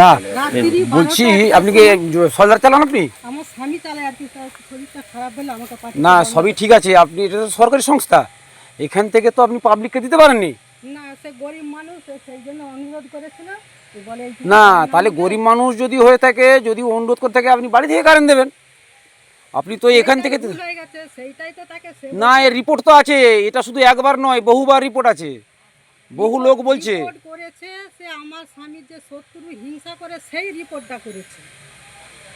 না বলছি আপনি কি সলজার চালান আপনি? আমার স্বামী চালায় আর কি তার শরীরটা খারাপ হলে আমাকে পাঠিয়ে না সবই ঠিক আছে আপনি এটা তো সরকারি সংস্থা। এখান থেকে তো আপনি পাবলিককে দিতে পারেননি। না সে গরিব মানুষ সে সেই জন্য অনুরোধ করেছিল ও বলে এইটুকু না কারেন্ট তাহলে গরিব মানুষ যদি হয়ে থাকে যদি অনুরোধ করে থাকে আপনি বাড়ি থেকে কারেন্ট দেবেন। আপনি তো এখান থেকে না এর রিপোর্ট তো আছে এটা শুধু একবার নয় বহুবার রিপোর্ট আছে। বহু লোক বলছে। রিপোর্ট করেছে সে আমার স্বামীর যে শত্রু হিংসা করে সেই রিপোর্টটা করেছে।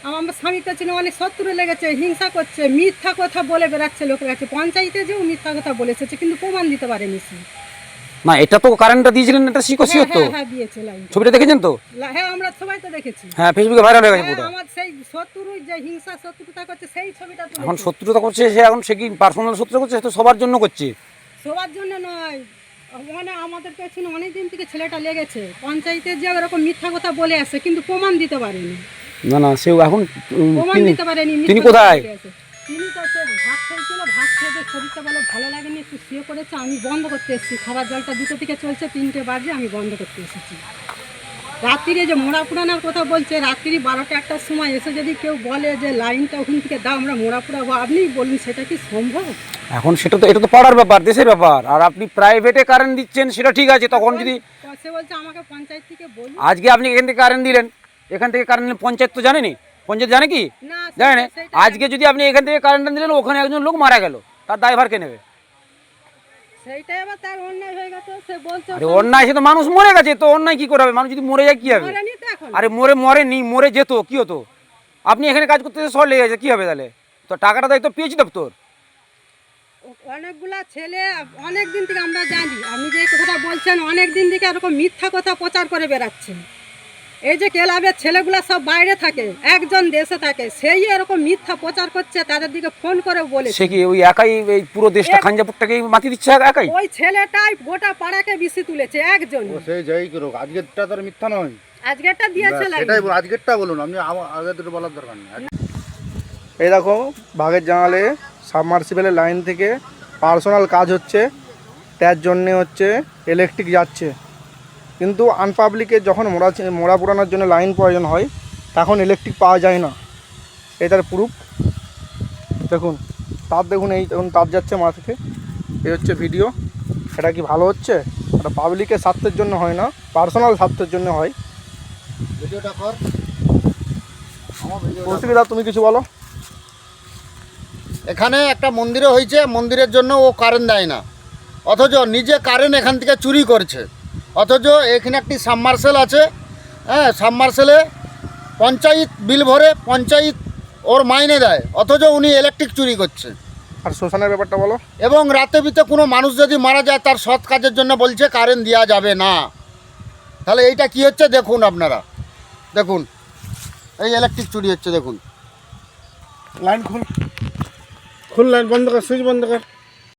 আমার স্বামীর কাছে অনেক শত্রু লেগেছে হিংসা করছে মিথ্যা কথা বলে বেড়াচ্ছে লোকের কাছে। পঞ্চায়েতে যেও মিথ্যা কথা বলে এসেছে কিন্তু প্রমাণ দিতে পারেনি সে। না এটা তো কারেন্টটা দিয়েছিলেন এটা শিকসি হ্যাঁ, হতো হ্যাঁ, হ্যাঁ, দিয়েছে লাইন ছবিটা দেখেছেন তো? হ্যাঁ আমরা সবাই তো দেখেছি। হ্যাঁ ফেসবুকে ভাইরাল হয়ে গেছে পুরো। আমার সেই শত্রু যে হিংসা শত্রুতা করছে সেই ছবিটা এখন তুলেছে। শত্রুতা করছে সে এখন সে কি পার্সোনাল শত্রু করছে? তো সবার জন্য করছে। সবার জন্য নয় মানে আমাদের পেছনে অনেক দিন থেকে ছেলেটা লেগেছে। পঞ্চায়েতে যে এরকম মিথ্যা কথা বলে আসে কিন্তু প্রমাণ দিতে পারেনি। না না সে এখন প্রমাণ দিতে পারেনি তিনি কোথায়? তিনি তো সে ভাত খেয়েছিল ভাত খেয়ে যে শরীরটা বলে ভালো লাগেনি একটু শুয়ে পড়েছে আমি বন্ধ করতে এসেছি। খাবার জলটা দুটো থেকে চলছে তিনটে বাজে আমি বন্ধ করতে এসেছি। রাত্রিরে যে মোড়া পুরানোর কথা বলছে রাত্রি বারোটা একটার সময় এসে যদি কেউ বলে যে লাইনটা ওখান থেকে দাও আমরা মোড়া পুরাবো আপনি বলুন সেটা কি সম্ভব? এখন সেটা তো এটা তো পাড়ার ব্যাপার দেশের ব্যাপার। আর আপনি প্রাইভেটে কারেন্ট দিচ্ছেন সেটা ঠিক আছে তখন যদি সে বলছে আমাকে পঞ্চায়েত থেকে বলুন। আজকে আপনি এখান থেকে কারেন্ট দিলেন এখান থেকে কারেন্ট দিলেন পঞ্চায়েত তো জানেনি? পঞ্চায়েত জানে কি? জানে আজকে যদি আপনি এখান থেকে কারেন্ট দিলেন ওখানে একজন লোক মারা গেল তার দায়ভার কে নেবে? সেইটাই আবার তার অন্যায় হয়ে গেছে সে বলছে আরে অন্যায় সে তো মানুষ মরে গেছে তো অন্যায় কি করে হবে মানুষ যদি মরে যায় কি হবে? মরেনি তো এখন। আরে মরে মরে নি মরে যেত কি হতো? আপনি এখানে কাজ করতে সর লেগে গেছে কি হবে তাহলে? তো টাকাটা দায়িত্ব তো পেয়েছি দপ্তর ও- অনেকগুলা ছেলে অনেক দিন থেকে আমরা জানি আপনি যে কথাটা বলছেন অনেক দিন থেকে এরকম মিথ্যা কথা প্রচার করে বেড়াচ্ছেন। এই যে ক্লাবের ছেলেগুলা সব বাইরে থাকে একজন দেশে থাকে সেই এরকম মিথ্যা প্রচার করছে তাদের দিকে ফোন করে বলে। সে কি ওই একাই এই পুরো দেশটা খাঞ্জাপুরটাকে মাতি দিচ্ছে একাই? ওই ছেলেটাই গোটা পাড়াকে বেশি তুলেছে একজন। ও সেই যাই করুক আজকেরটা তো আর মিথ্যা নয়। আজকেরটা দিয়েছে বলুন আজকেরটা বলুন আপনি আমার আগে দুটো বলার দরকার নেই। এই দেখো বাঘের জানালে সাবমার্সিবেলের লাইন থেকে পার্সোনাল কাজ হচ্ছে তার জন্যে হচ্ছে ইলেকট্রিক যাচ্ছে। কিন্তু আনপাবলিকের যখন মোড়া মোড়া পোড়ানোর জন্য লাইন প্রয়োজন হয় তখন ইলেকট্রিক পাওয়া যায় না। এটার প্রুফ দেখুন তার দেখুন এই দেখুন তার যাচ্ছে মা থেকে। এই হচ্ছে ভিডিও এটা কি ভালো হচ্ছে? এটা পাবলিকের স্বার্থের জন্য হয় না পার্সোনাল স্বার্থের জন্য হয়। ভিডিওটা কর। আমার কৌশিকদা তুমি কিছু বলো? এখানে একটা মন্দিরে হয়েছে মন্দিরের জন্য ও কারেন্ট দেয় না। অথচ নিজে কারেন্ট এখান থেকে চুরি করছে। অথচ এখানে একটি সাবমার্সেল আছে। হ্যাঁ সাবমার্সেলে পঞ্চায়েত বিল ভরে পঞ্চায়েত ওর মাইনে দেয় অথচ উনি ইলেকট্রিক চুরি করছে। আর শ্মশানের ব্যাপারটা বলো। এবং রাতে বিতে কোনো মানুষ যদি মারা যায় তার সৎ কাজের জন্য বলছে কারেন্ট দেওয়া যাবে না। তাহলে এইটা কি হচ্ছে? দেখুন আপনারা। দেখুন। এই ইলেকট্রিক চুরি হচ্ছে দেখুন। লাইন খুল। খুল লাইন বন্ধ কর সুইচ বন্ধ কর।